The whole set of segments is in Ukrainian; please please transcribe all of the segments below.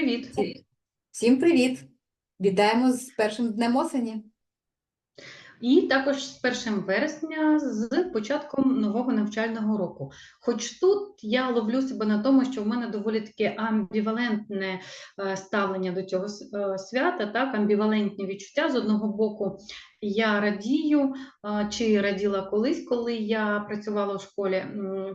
Привіт. Всім привіт! Вітаємо з першим днем осені. І також з 1 вересня, з початком нового навчального року. Хоч тут я ловлю себе на тому, що в мене доволі таке амбівалентне е, ставлення до цього е, свята, так, амбівалентні відчуття. З одного боку, я радію, чи раділа колись, коли я працювала в школі,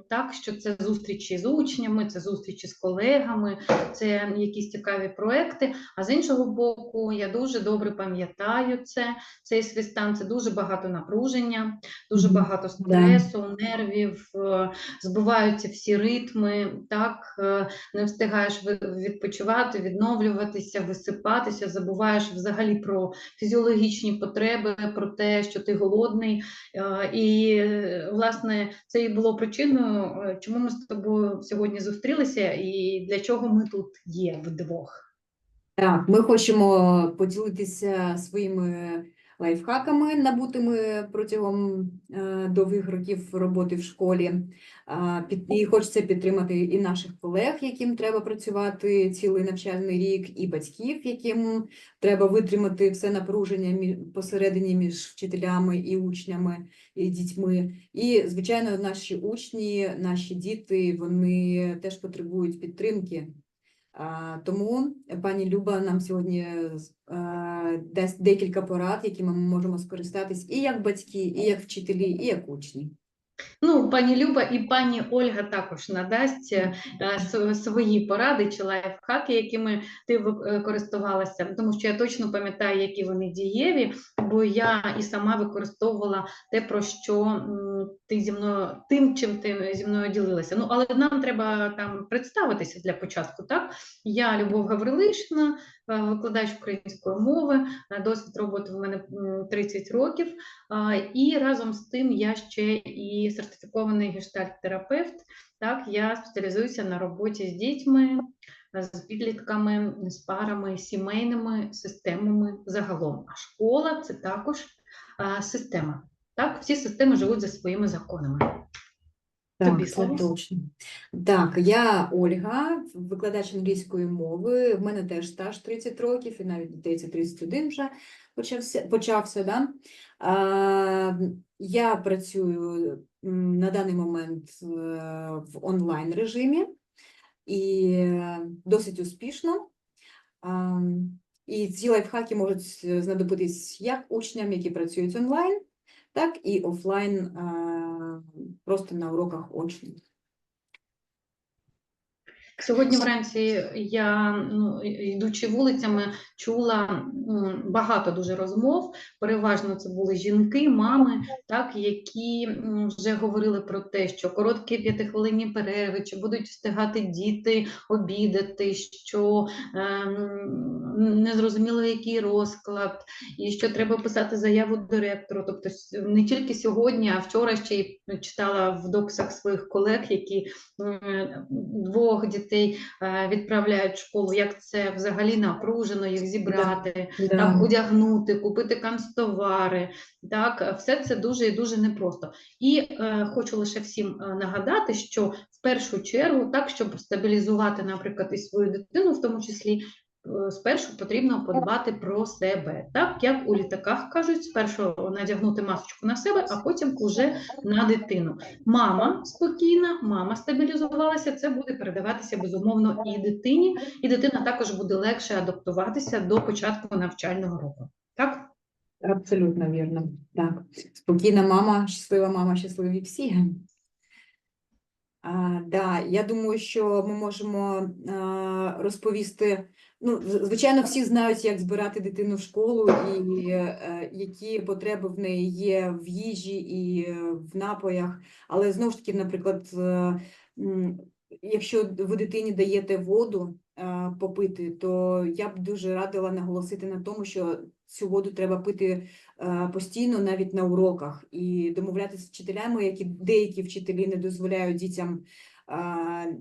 так, що це зустрічі з учнями, це зустрічі з колегами, це якісь цікаві проекти. А з іншого боку, я дуже добре пам'ятаю це, цей свистан, це дуже багато напруження, дуже багато стресу, нервів, е, збиваються всі ритми, так, е, не встигаєш відпочивати, відновлюватися, висипатися, забуваєш взагалі про фізіологічні потреби, про те, що ти голодний. Е, І, власне, це і було причиною, е, чому ми з тобою сьогодні зустрілися і для чого ми тут є вдвох. Так, ми хочемо поділитися своїми лайфхаками, набутими протягом е, довгих років роботи в школі. І хочеться підтримати і наших колег, яким треба працювати цілий навчальний рік, і батьків, яким треба витримати все напруження посередині між вчителями і учнями і дітьми. І, звичайно, наші учні, наші діти, вони теж потребують підтримки. Тому пані Люба нам сьогодні е, дасть декілька порад, якими ми можемо скористатись і як батьки, і як вчителі, і як учні. Ну, пані Люба і пані Ольга також надасть е, свої поради чи лайфхаки, якими ти е, користувалася, тому що я точно пам'ятаю, які вони дієві, бо я і сама використовувала те, про що ти зі мною тим, чим ти зі мною ділилася. Ну, але нам треба там представитися для початку. Так, я Любов Гаврилишина, е, викладач української мови, е, досвід роботи в мене 30 років. І разом з тим я ще і сертифікований гештальт-терапевт. Так, я спеціалізуюся на роботі з дітьми, з підлітками, з парами, сімейними системами загалом. А школа це також система. Так, всі системи живуть за своїми законами. Тобі слово. точно. Так, я Ольга, викладач англійської мови. В мене теж стаж 30 років, і навіть здається 31 вже почався. почався да? а, я працюю на даний момент е, в онлайн режимі і досить успішно. А, І ці лайфхаки можуть знадобитись як учням, які працюють онлайн, так і офлайн просто на уроках очно. Сьогодні вранці я, ну, йдучи вулицями, чула багато дуже розмов. Переважно це були жінки, мами, так, які вже говорили про те, що короткі п'ятихвилинні перерви, чи будуть встигати діти обідати, що ем, незрозуміло який розклад, і що треба писати заяву директору. Тобто не тільки сьогодні, а вчора ще й читала в доксах своїх колег, які м, двох дітей е, відправляють в школу, як це взагалі напружено їх зібрати, так, одягнути, купити канцтовари. Так, все це дуже і дуже непросто. І е, хочу лише всім е, нагадати, що в першу чергу, так, щоб стабілізувати, наприклад, і свою дитину, в тому числі. Е, Спершу потрібно подбати про себе, так як у літаках кажуть, спершу надягнути масочку на себе, а потім уже на дитину. Мама спокійна, мама стабілізувалася, це буде передаватися безумовно і дитині, і дитина також буде легше адаптуватися до початку навчального року. Так? Абсолютно вірно. Так. Спокійна мама, щаслива мама, щасливі всі. А, да, я думаю, що ми можемо а, розповісти. Ну, звичайно, всі знають, як збирати дитину в школу і е, які потреби в неї є в їжі і е, в напоях. Але знову ж таки, наприклад, е, якщо ви дитині даєте воду е, попити, то я б дуже радила наголосити на тому, що цю воду треба пити е, постійно, навіть на уроках, і домовлятися з вчителями, які деякі вчителі не дозволяють дітям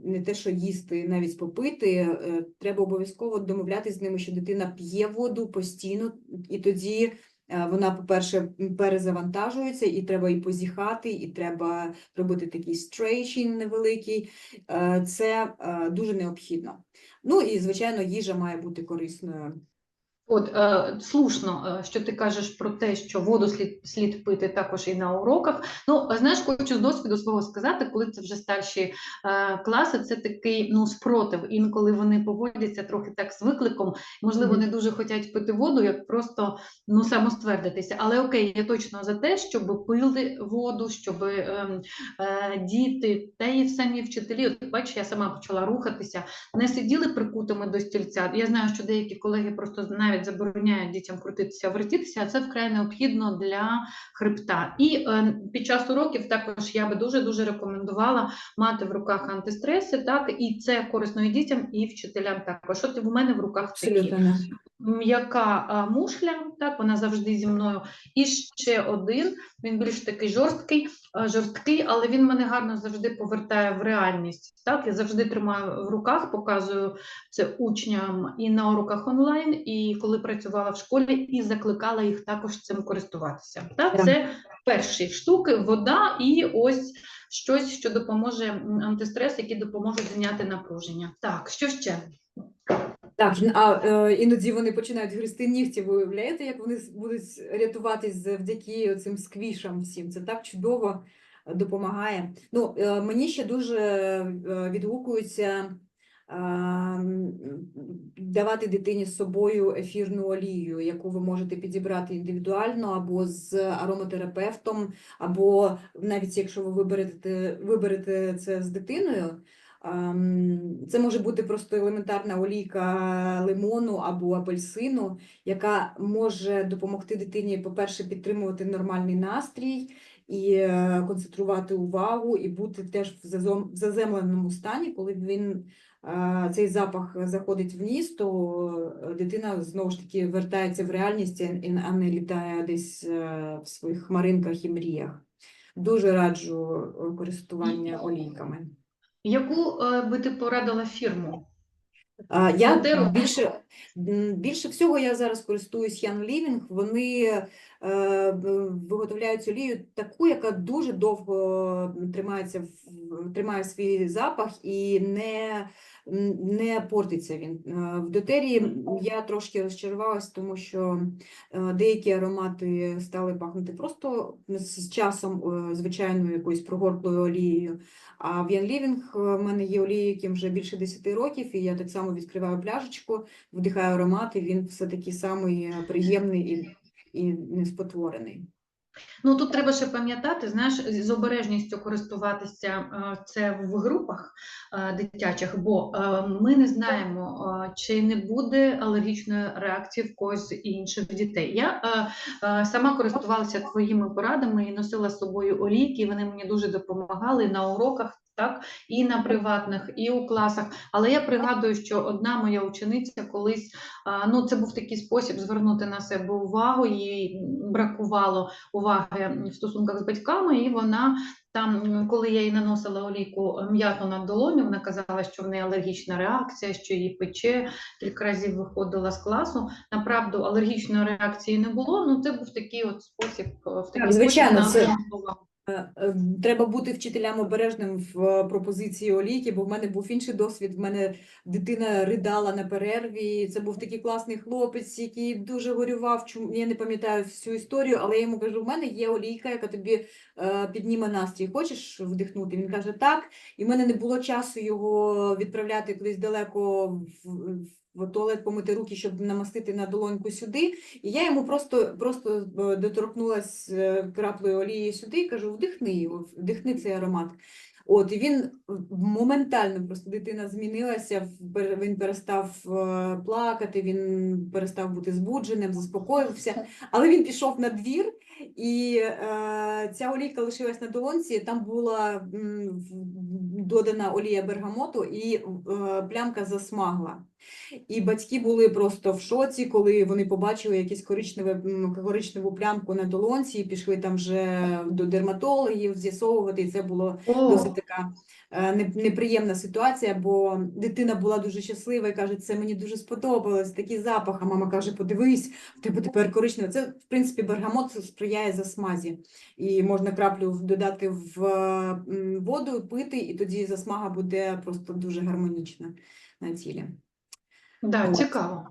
не те, що їсти, навіть попити. е, Треба обов'язково домовлятися з ними, що дитина п'є воду постійно, і тоді Е, Вона, по-перше, перезавантажується, і треба і позіхати, і треба робити такий стрейчинг невеликий. Е, Це е, дуже необхідно. Ну і, звичайно, їжа має бути корисною. От е, слушно, е, що ти кажеш про те, що воду слід, слід пити також і на уроках. Ну, знаєш, хочу з досвіду свого сказати, коли це вже старші е, класи, це такий ну спротив. Інколи вони поводяться трохи так з викликом. Можливо, Мгм. не дуже хочуть пити воду, як просто ну самоствердитися. Але окей, я точно за те, щоб пили воду, щоб е, е, діти та і самі вчителі. От бачиш, я сама почала рухатися, не сиділи прикутими до стільця. Я знаю, що деякі колеги просто навіть забороняють дітям крутитися, вертітися, а це вкрай необхідно для хребта. І е, під час уроків також я би дуже дуже рекомендувала мати в руках антистреси, так і це корисно і дітям, і вчителям також. От в мене в руках такі. М'яка мушля, так вона завжди зі мною. І ще один. Він більш такий жорсткий, жорсткий, але він мене гарно завжди повертає в реальність. Так, я завжди тримаю в руках, показую це учням і на уроках онлайн, і коли працювала в школі, і закликала їх також цим користуватися. Так, це перші штуки, вода і ось. Щось, що допоможе антистрес, які допоможуть зняти напруження. Так, що ще? Так, а е, іноді вони починають гризти нігті. Ви уявляєте, як вони будуть рятуватись завдяки цим сквішам всім? Це так чудово е, допомагає. Ну, е, мені ще дуже е, відгукується е, давати дитині з собою ефірну олію, яку ви можете підібрати індивідуально або з ароматерапевтом, або навіть якщо ви виберете, виберете це з дитиною. Це може бути просто елементарна олійка лимону або апельсину, яка може допомогти дитині, по-перше, підтримувати нормальний настрій і е, концентрувати увагу, і бути теж в заземленому стані, коли він е, цей запах заходить в ніс, то е, дитина знову ж таки вертається в реальність, а не літає десь в своїх хмаринках і мріях. Дуже раджу користування олійками. Яку е, би ти порадила фірму? А, Я більше, більше всього я зараз користуюсь Young Living. Вони е, виготовляють олію таку, яка дуже довго тримається, в- тримає свій запах і не, не портиться він. Е, В дотері я трошки розчарувалась, тому що е, деякі аромати стали пахнути просто з часом е, звичайною якоюсь прогорклою олією. А в Young Living в мене є олії, яким вже більше 10 років, і я так само відкриваю пляшечку, вдихаю аромат, і він все такий самий е, приємний і, і неспотворений. Ну тут треба ще пам'ятати, знаєш, з обережністю користуватися е, це в групах е, дитячих, бо ми не знаємо, чи не буде алергічної реакції в когось інших дітей. Я сама користувалася твоїми порадами і носила з собою олійки, вони мені дуже допомагали на уроках. Так, і на приватних, і у класах. Але я пригадую, що одна моя учениця колись ну це був такий спосіб звернути на себе увагу. Їй бракувало уваги в стосунках з батьками, і вона там, коли я їй наносила олійку е, м'яту на долоню, вона казала, що в неї алергічна реакція, що її пече. Кілька разів виходила з класу. Направду алергічної реакції не було. Ну це був такий от спосіб е, в такий звичайно, спосіб це- Е, е, Треба бути вчителям обережним в е, пропозиції олійки, бо в мене був інший досвід. В мене дитина ридала на перерві. Це був такий класний хлопець, який дуже горював. Чому я не пам'ятаю всю історію, але я йому кажу: в мене є олійка, яка тобі підніме настрій. Хочеш вдихнути? Він каже, так. І в мене не було часу його відправляти кудись далеко в, в туалет помити руки, щоб намастити на долоньку сюди. І я йому просто, просто е, доторкнулась е, краплею олії сюди і кажу, вдихни його, вдихни цей аромат. От, і він моментально просто дитина змінилася, він перестав е, плакати, він перестав бути збудженим, заспокоївся. Але він пішов на двір І е, ця олійка лишилась на долонці, там була м, додана олія бергамоту і е, плямка засмагла. І батьки були просто в шоці, коли вони побачили якусь коричневе, коричневу плямку на долонці, і пішли там вже до дерматологів з'ясовувати. І це було досить така е, неприємна ситуація, бо дитина була дуже щаслива і каже, це мені дуже сподобалось, такий запах. А мама каже, подивись, в тебе тепер коричневе. Це, в принципі, бергамот сприяє засмазі. І можна краплю додати в е, воду, пити, і тоді засмага буде просто дуже гармонічна на тілі. Да, цікаво.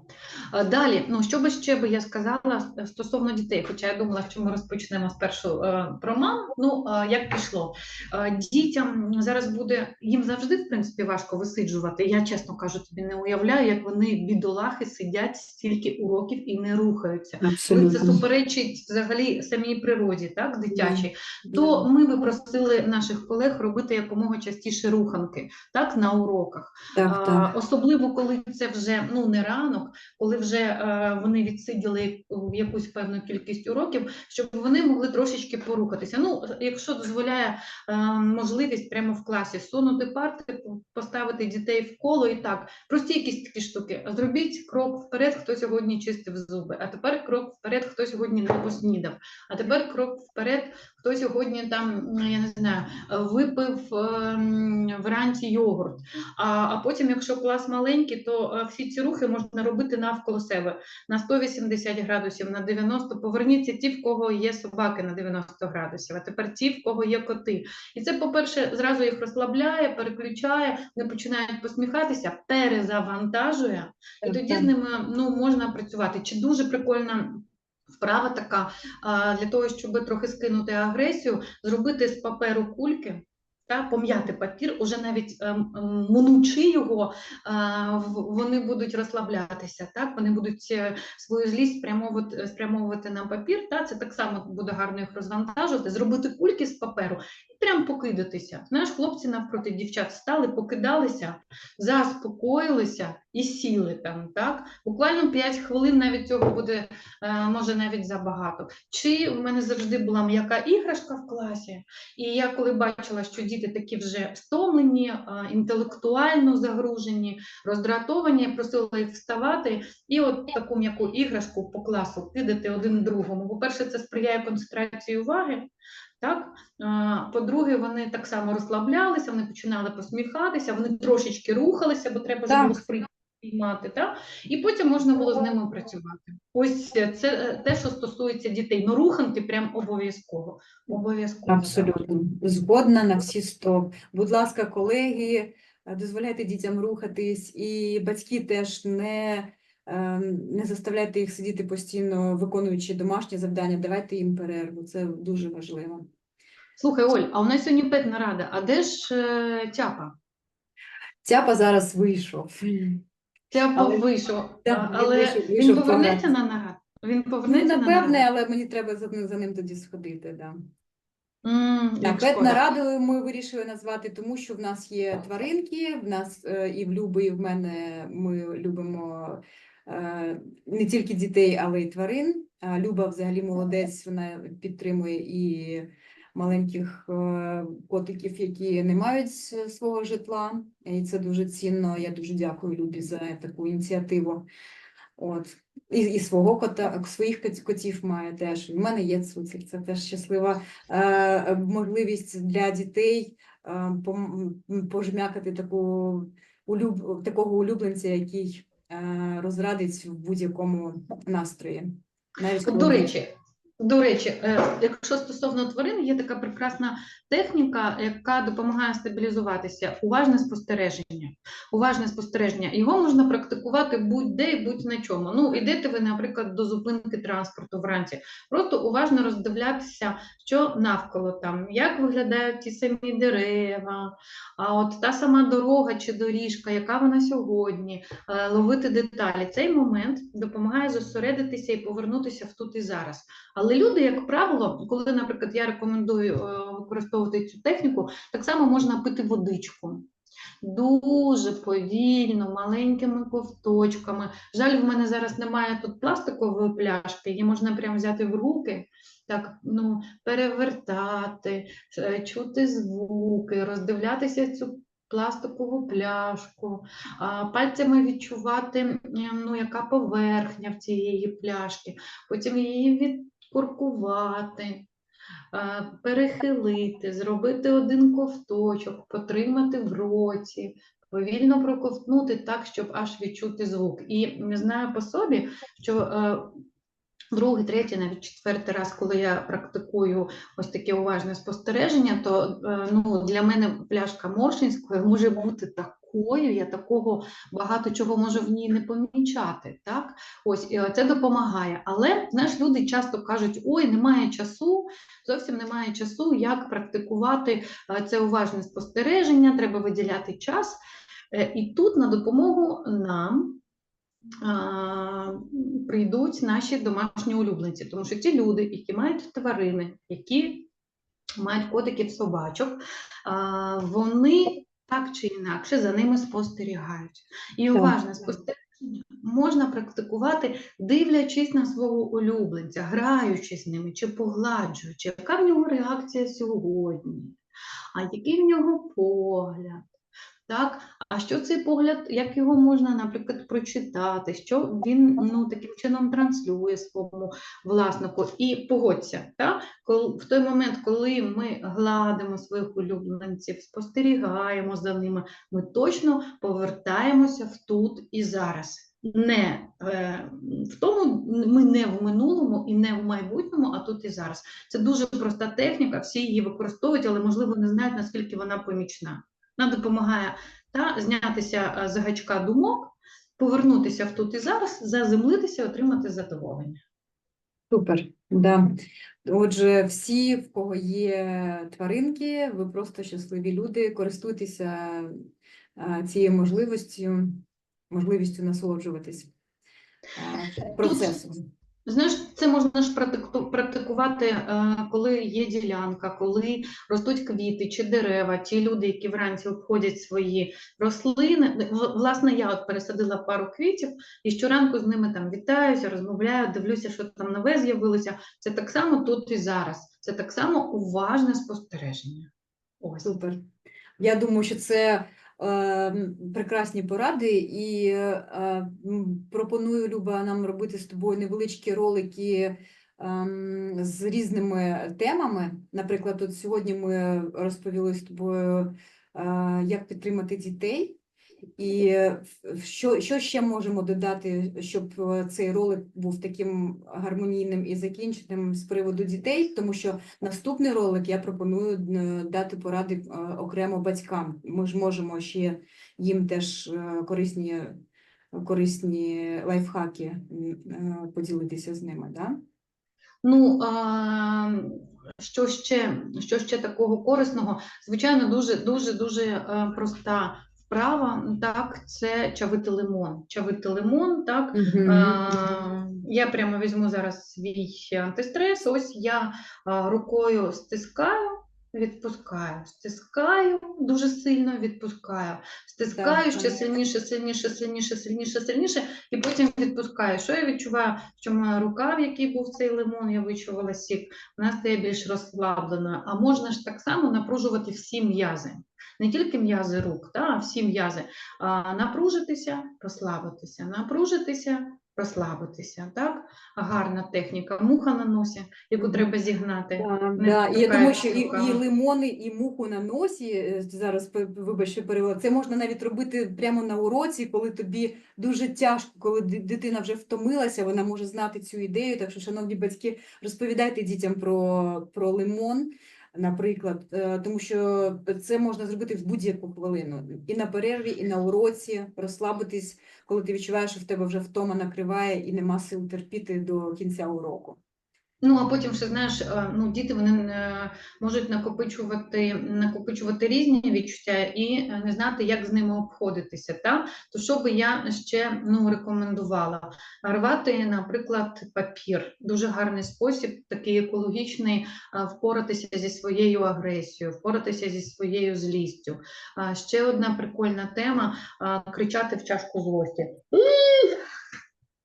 Далі, ну що би ще би я сказала стосовно дітей, хоча я думала, що ми розпочнемо спершу е, про мам. Ну е, як пішло? Е, дітям зараз буде їм завжди в принципі важко висиджувати. Я чесно кажу, тобі не уявляю, як вони бідолахи сидять стільки уроків і не рухаються. Коли це суперечить взагалі самій природі, так дитячій, то ми би просили наших колег робити якомога частіше руханки, так на уроках. Так, так. Особливо, коли це вже ну не ранок, коли вже е, вони відсиділи якусь певну кількість уроків, щоб вони могли трошечки порухатися. Ну, якщо дозволяє е, можливість прямо в класі сунути парти, поставити дітей в коло і так. Прості якісь такі штуки. Зробіть крок вперед, хто сьогодні чистив зуби, а тепер крок вперед, хто сьогодні не поснідав, а тепер крок вперед, хто сьогодні там, ну, я не знаю, випив ем, вранці йогурт. А, а потім, якщо клас маленький, то е, всі ці рухи можна робити навколо себе на 180 градусів, на 90. Поверніться ті, в кого є собаки на 90 градусів, а тепер ті, в кого є коти. І це, по-перше, зразу їх розслабляє, переключає, вони починають посміхатися, перезавантажує, і тоді з ними ну, можна працювати. Чи дуже прикольна вправа така для того, щоб трохи скинути агресію, зробити з паперу кульки. Та пом'яти папір, уже навіть ем, ем, мнучи його, вони будуть розслаблятися, так вони будуть е, свою злість спрямовувати, спрямовувати на папір. Та це так само буде гарно їх розвантажувати, зробити кульки з паперу прям покидатися. Знаєш, хлопці навпроти дівчат стали, покидалися, заспокоїлися і сіли там. Так буквально 5 хвилин навіть цього буде е, може навіть забагато. Чи в мене завжди була м'яка іграшка в класі, і я коли бачила, що діти такі вже стомлені, е, інтелектуально загружені, роздратовані, я просила їх вставати і от таку м'яку іграшку по класу кидати один другому. По-перше, це сприяє концентрації уваги. Так, по-друге, вони так само розслаблялися, вони починали посміхатися, вони трошечки рухалися, бо треба ж було сприймати. Так? І потім можна було з ними працювати. Ось це е, те, що стосується дітей. Ну, руханки прям обов'язково. Обов'язково. Абсолютно згодна на всі сто. Будь ласка, колеги, дозволяйте дітям рухатись, і батьки теж не, не заставляйте їх сидіти постійно, виконуючи домашні завдання. Давайте їм перерву. Це дуже важливо. Слухай, Оль, а у нас сьогодні педнарада, а де ж е, тяпа? Цяпа зараз вийшов. Тяпа Але- вийшов, він але вийшов- він вийшов повернеться на нарад? Він Ну, повернеться на напевне, нарад? але мені треба за, ним- за ним тоді сходити. Да. М, Так, шкода. пет-нараду ми вирішили назвати, тому що в нас є тваринки, в нас е, і в Люби, і в мене ми любимо не тільки дітей, але й тварин. А Люба взагалі молодець, вона підтримує і маленьких е, котиків, які не мають свого житла. І це дуже цінно. Я дуже дякую Любі за таку ініціативу. От. І, і свого кота, своїх кот- котів має теж. У мене є цуцик, це теж щаслива е, можливість для дітей е, пожмякати таку улюб, такого улюбленця, який е, розрадить в будь-якому настрої. Навіть коли До речі, до речі, е, якщо стосовно тварин, є така прекрасна техніка, яка допомагає стабілізуватися. Уважне спостереження. Уважне спостереження. Його можна практикувати будь-де і будь-на чому. Ну, ідете ви, наприклад, до зупинки транспорту вранці. Просто уважно роздивлятися, що навколо там, як виглядають ті самі дерева, а от та сама дорога чи доріжка, яка вона сьогодні, е, ловити деталі. Цей момент допомагає зосередитися і повернутися в тут і зараз. Але люди, як правило, коли, наприклад, я рекомендую е, використовувати цю техніку, так само можна пити водичку. Дуже повільно, маленькими ковточками. Жаль, в мене зараз немає тут пластикової пляшки, її можна прямо взяти в руки, так, ну, перевертати, е, чути звуки, роздивлятися цю пластикову пляшку, пальцями відчувати, ну, яка поверхня в цієї пляшки, потім її відкуркувати, е, перехилити, зробити один ковточок, потримати в роті, повільно проковтнути так, щоб аж відчути звук. І не знаю по собі, що е, другий, третій, навіть четвертий раз, коли я практикую ось таке уважне спостереження, то е, ну, для мене пляшка Моршинської може бути такою, я такого багато чого можу в ній не помічати. Так? Ось це допомагає. Але знаєш, люди часто кажуть: ой, немає часу, зовсім немає часу, як практикувати е, це уважне спостереження, треба виділяти час. Е, І тут на допомогу нам прийдуть наші домашні улюбленці, тому що ті люди, які мають тварини, які мають котиків собачок, вони так чи інакше за ними спостерігають. І уважне спостереження можна практикувати, дивлячись на свого улюбленця, граючись з ними чи погладжуючи, яка в нього реакція сьогодні, а який в нього погляд. Так, а що цей погляд, як його можна, наприклад, прочитати, що він ну, таким чином транслює своєму власнику. І погодься, так? Кол- в той момент, коли ми гладимо своїх улюбленців, спостерігаємо за ними, ми точно повертаємося в тут і зараз. Не е, в тому, ми не в минулому і не в майбутньому, а тут і зараз. Це дуже проста техніка, всі її використовують, але можливо не знають, наскільки вона помічна. Нам допомагає та знятися е, з гачка думок, повернутися в тут і зараз, заземлитися, отримати задоволення. Супер, да. Отже, всі, в кого є тваринки, ви просто щасливі люди, користуйтеся цією можливістю, можливістю насолоджуватись а, процесом. Знаєш, це можна ж практику- практикувати, е, коли є ділянка, коли ростуть квіти чи дерева, ті люди, які вранці обходять свої рослини. Власне, я от пересадила пару квітів і щоранку з ними там вітаюся, розмовляю, дивлюся, що там нове з'явилося. Це так само тут і зараз. Це так само уважне спостереження. Ось. Супер. Я думаю, що це прекрасні поради, і е, пропоную, Люба, нам робити з тобою невеличкі ролики ем, з різними темами. Наприклад, от сьогодні ми розповіли з тобою, е, як підтримати дітей. І що, що ще можемо додати, щоб е, цей ролик був таким гармонійним і закінченим з приводу дітей, тому що Наступний ролик я пропоную е, дати поради е, окремо батькам. Ми ж можемо ще їм теж корисні, корисні лайфхаки поділитися з ними. Да? Ну, а, що ще, що ще такого корисного? Звичайно, дуже дуже дуже проста вправа. Так, це чавити лимон. Чавити лимон, так. А, я прямо візьму зараз свій антистрес. Ось я рукою стискаю, відпускаю, стискаю дуже сильно, відпускаю, стискаю ще так. сильніше, сильніше, сильніше, сильніше, сильніше, і потім відпускаю. Що я відчуваю? Що моя рука, в якій був цей лимон, я вичувала сік, вона стає більш розслабленою. А можна ж так само напружувати всі м'язи. Не тільки м'язи рук, та, а всі м'язи. А, напружитися, розслабитися, напружитися, розслабитися. Так? Гарна техніка. Муха на носі, яку треба зігнати. Да, да. І я думаю, що і, і лимони, і муху на носі е, зараз пе- вибач, що перевела. Це можна навіть робити прямо на уроці, коли тобі дуже тяжко, коли дитина вже втомилася, вона може знати цю ідею. Так що, шановні батьки, розповідайте дітям про, про лимон. Наприклад, е, тому що це можна зробити в будь-яку хвилину і на перерві, і на уроці, розслабитись, коли ти відчуваєш, що в тебе вже втома накриває і нема сил терпіти до кінця уроку. Ну, а потім ще знаєш, е, ну діти вони е, можуть накопичувати, накопичувати різні відчуття і е, не знати, як з ними обходитися. Та? То що би я ще ну, рекомендувала? Рвати, наприклад, папір. Дуже гарний спосіб, такий екологічний, впоратися зі своєю агресією, впоратися зі своєю злістю. Ще одна прикольна тема кричати в чашку злості.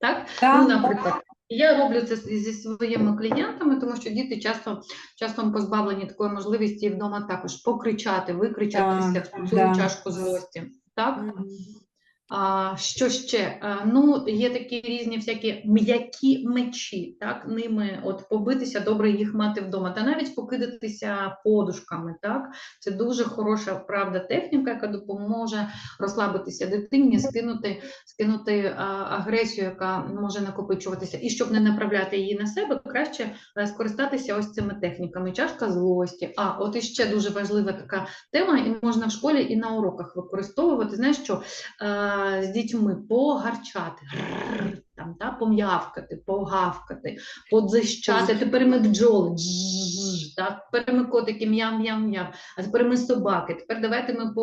Так? Так, Ну, наприклад, я роблю це зі своїми клієнтами, тому що діти часто часом позбавлені такої можливості і вдома також покричати, викричатися Так, в цю да. чашку злості. Так? Мгм. А, що ще? А, ну, є такі різні всякі м'які мечі, так? Ними от побитися, добре їх мати вдома, та навіть покидатися подушками. Так? Це дуже хороша правда техніка, яка допоможе розслабитися дитині, скинути, скинути а, агресію, яка може накопичуватися. І щоб не направляти її на себе, краще е, скористатися ось цими техніками. Чашка злості. А от іще дуже важлива така тема, і можна в школі і на уроках використовувати. Знаєш, що е, з дітьми погарчати, там, та, пом'явкати, погавкати, подзищати. Тепер ми бджоли, так, тепер ми котики, м'яв-м'яв-м'яв, а тепер ми собаки. Тепер давайте ми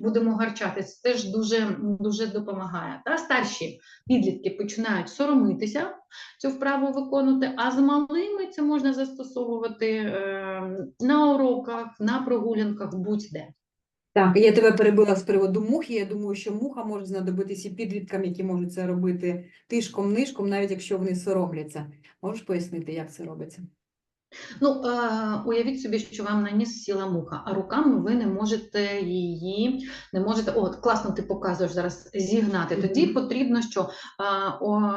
будемо гарчати. Це теж дуже, дуже допомагає. Та старші підлітки починають соромитися цю вправу виконувати, а з малими це можна застосовувати е, на уроках, на прогулянках, будь-де. Так, я тебе перебила з приводу мухи. Я думаю, що муха може знадобитися і підліткам, які можуть це робити тишком-нишком, навіть якщо вони соромляться. Можеш пояснити, як це робиться? Ну, е, уявіть собі, що вам на ніс сіла муха, а руками ви не можете її, не можете, от, класно ти показуєш зараз, зігнати. Тоді потрібно що? А, о,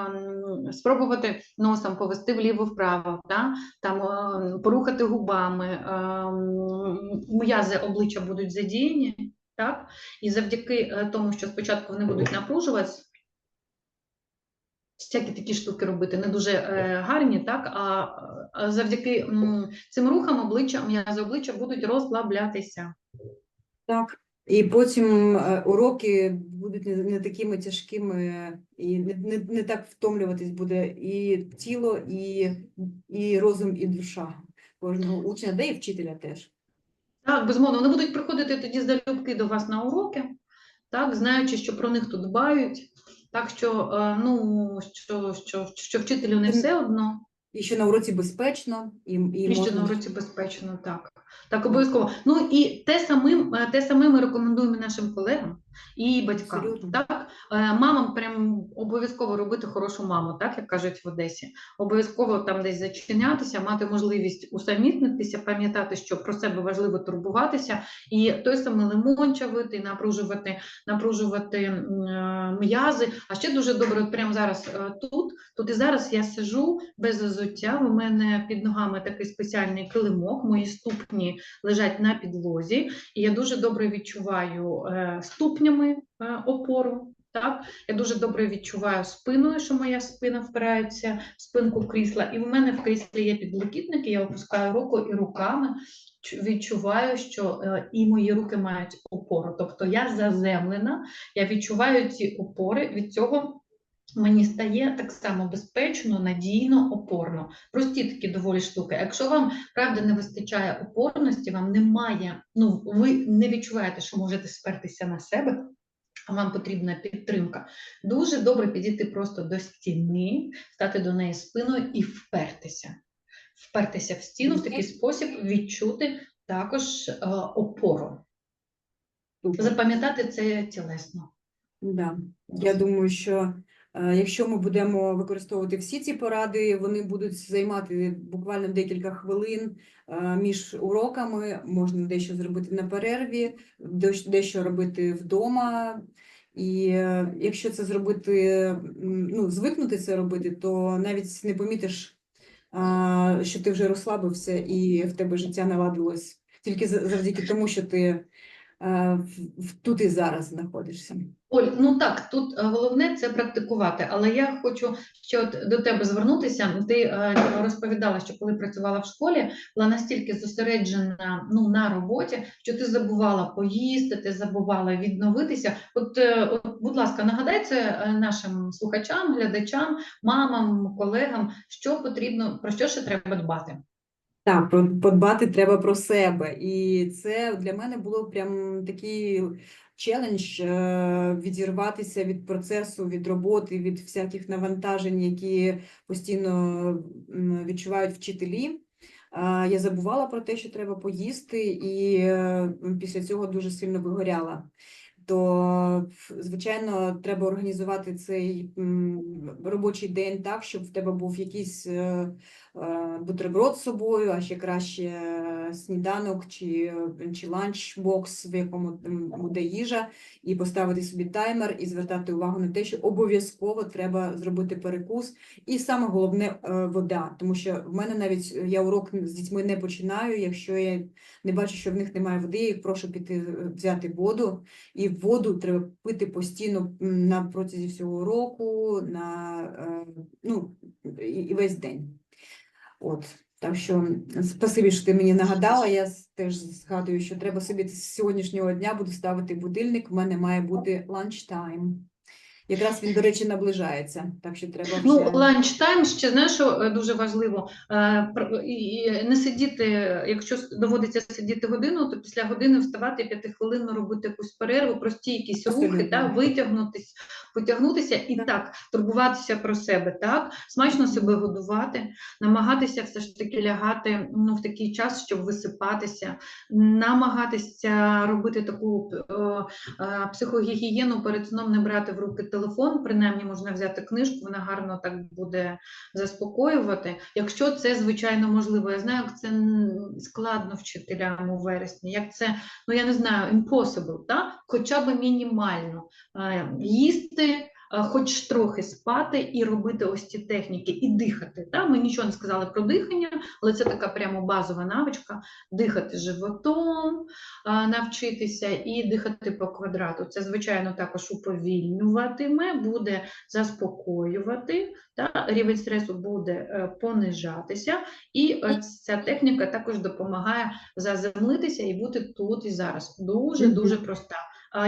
спробувати носом повести вліво-вправо, та? там, е, порухати губами, е, м'язи обличчя будуть задіяні, так? і завдяки е, тому, що спочатку вони будуть напружуватися, всякі такі штуки робити, не дуже е, гарні, так? А, а завдяки м, цим рухам обличчя, м'язи обличчя будуть розслаблятися. Так. І потім е, уроки будуть не, не такими тяжкими, і не, не, не так втомлюватись буде і тіло, і, і розум, і душа кожного учня, де і вчителя теж. Так, безумовно, вони будуть приходити тоді залюбки до вас на уроки, так, знаючи, що про них тут дбають. Так що, е, ну, що, що, що вчителю не все одно, І що на уроці безпечно, і, і, і що можна на уроці безпечно, так. Так, обов'язково. Ну і те самим, е, те саме ми рекомендуємо нашим колегам і батькам. Абсолютно. Так? Е, Мамам прям обов'язково робити хорошу маму, так як кажуть в Одесі. Обов'язково там десь зачинятися, мати можливість усамітнитися, пам'ятати, що про себе важливо турбуватися, і той самий лимон чавити, напружувати, напружувати е, м'язи. А ще дуже добре, от прямо зараз тут, тут і зараз я сижу без взуття. У мене під ногами такий спеціальний килимок, мої ступні лежать на підлозі, і я дуже добре відчуваю е, ступнями е, опору. Так, я дуже добре відчуваю спиною, що моя спина впирається в спинку крісла, і в мене в кріслі є підлокітники, я опускаю руку і руками відчуваю, що е, і мої руки мають опору. Тобто я заземлена, я відчуваю ці опори, від цього мені стає так само безпечно, надійно, опорно. Прості такі доволі штуки. Якщо вам правда не вистачає опорності, вам немає, ну ви не відчуваєте, що можете спертися на себе. А вам потрібна підтримка. Дуже добре підійти просто до стіни, стати до неї спиною і впертися. Впертися в стіну в такий спосіб відчути також е, опору. Запам'ятати це тілесно. Да. Я думаю, що якщо ми будемо використовувати всі ці поради, вони будуть займати буквально декілька хвилин е, між уроками. Можна дещо зробити на перерві, дещо робити вдома. І е, якщо це зробити, ну, звикнути це робити, то навіть не помітиш, що ти вже розслабився і в тебе життя наладилось тільки завдяки тому, що ти е, тут і зараз знаходишся. Оль, ну так, тут е, головне це практикувати, але я хочу ще от до тебе звернутися. Ти е, розповідала, що коли працювала в школі, була настільки зосереджена ну, на роботі, що ти забувала поїсти, ти забувала відновитися. От, е, от будь ласка, нагадай це е, нашим слухачам, глядачам, мамам, колегам, що потрібно, про що ще треба дбати. Так, подбати треба про себе. І це для мене було прям такий челендж е, відірватися від процесу, від роботи, від всяких навантажень, які постійно відчувають вчителі. Я забувала про те, що треба поїсти, і е, після цього дуже сильно вигоряла. То, звичайно, треба організувати цей робочий день так, щоб в тебе був якийсь е, бутерброд з собою, а ще краще е, сніданок чи, чи ланчбокс, в якому буде їжа, і поставити собі таймер і звертати увагу на те, що обов'язково треба зробити перекус. І саме головне е, вода, тому що в мене навіть е, я урок з дітьми не починаю, якщо я не бачу, що в них немає води, я їх прошу піти е, взяти воду. І воду треба пити постійно на протязі всього року, на ну, і весь день. От. Так що спасибі, що ти мені нагадала. Я теж згадую, що треба собі з сьогоднішнього дня буду ставити будильник. В мене має бути ланчтайм. Якраз він, до речі, наближається, так що треба Ну, вже... ланчтайм ще знаєш, що е, дуже важливо. Е, не сидіти, якщо доводиться сидіти годину, то після години вставати п'ятихвилинно робити якусь перерву, прості якісь рухи, та, витягнутись, потягнутися і Так. так, турбуватися про себе, так, смачно себе годувати, намагатися все ж таки лягати ну, в такий час, щоб висипатися, намагатися робити таку е, е, психогігієну перед сном не брати в руки телефон, принаймні можна взяти книжку, вона гарно так буде заспокоювати. Якщо це звичайно можливо, я знаю, як це складно вчителям у вересні, як це, ну я не знаю, impossible, так хоча б мінімально е, їсти. Е, Хоч трохи спати і робити ось ці техніки, і дихати. Та? Ми нічого не сказали про дихання, але це така прямо базова навичка дихати животом, навчитися і дихати по квадрату. Це, звичайно, також уповільнюватиме, буде заспокоювати, та рівень стресу буде е, понижатися, і е, ця техніка також допомагає заземлитися і бути тут і зараз. Дуже дуже проста.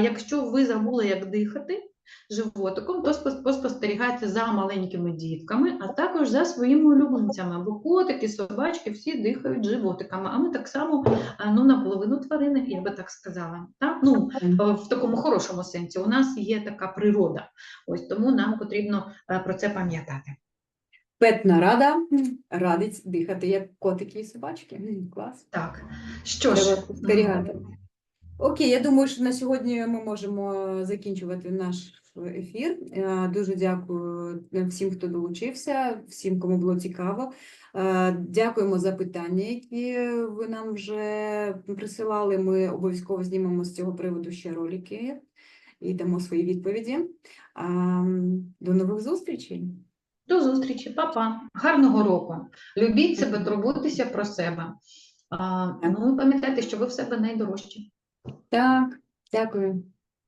Якщо ви забули, як дихати. Животиком, то спос- поспостерігайте за маленькими дітками, а також за своїми улюбленцями, бо котики, собачки всі дихають животиками. А ми так само а, ну, наполовину тварини, я би так сказала. Так? Ну, е, в такому хорошому сенсі. У нас є така природа. Ось тому нам потрібно е, про це пам'ятати. Петна рада радить дихати, як котики і собачки. Клас. Так, що ж, Треба спостерігати. Окей, я думаю, що на сьогодні ми можемо закінчувати наш ефір. Е, Дуже дякую всім, хто долучився, всім, кому було цікаво. Е, Дякуємо за питання, які ви нам вже присилали. Ми обов'язково знімемо з цього приводу ще ролики і дамо свої відповіді. До нових зустрічей. до зустрічі, па-па. Гарного року. Любіть себе, турбуйтеся про себе. А, ну, пам'ятайте, що ви в себе найдорожчі. Так, дякую.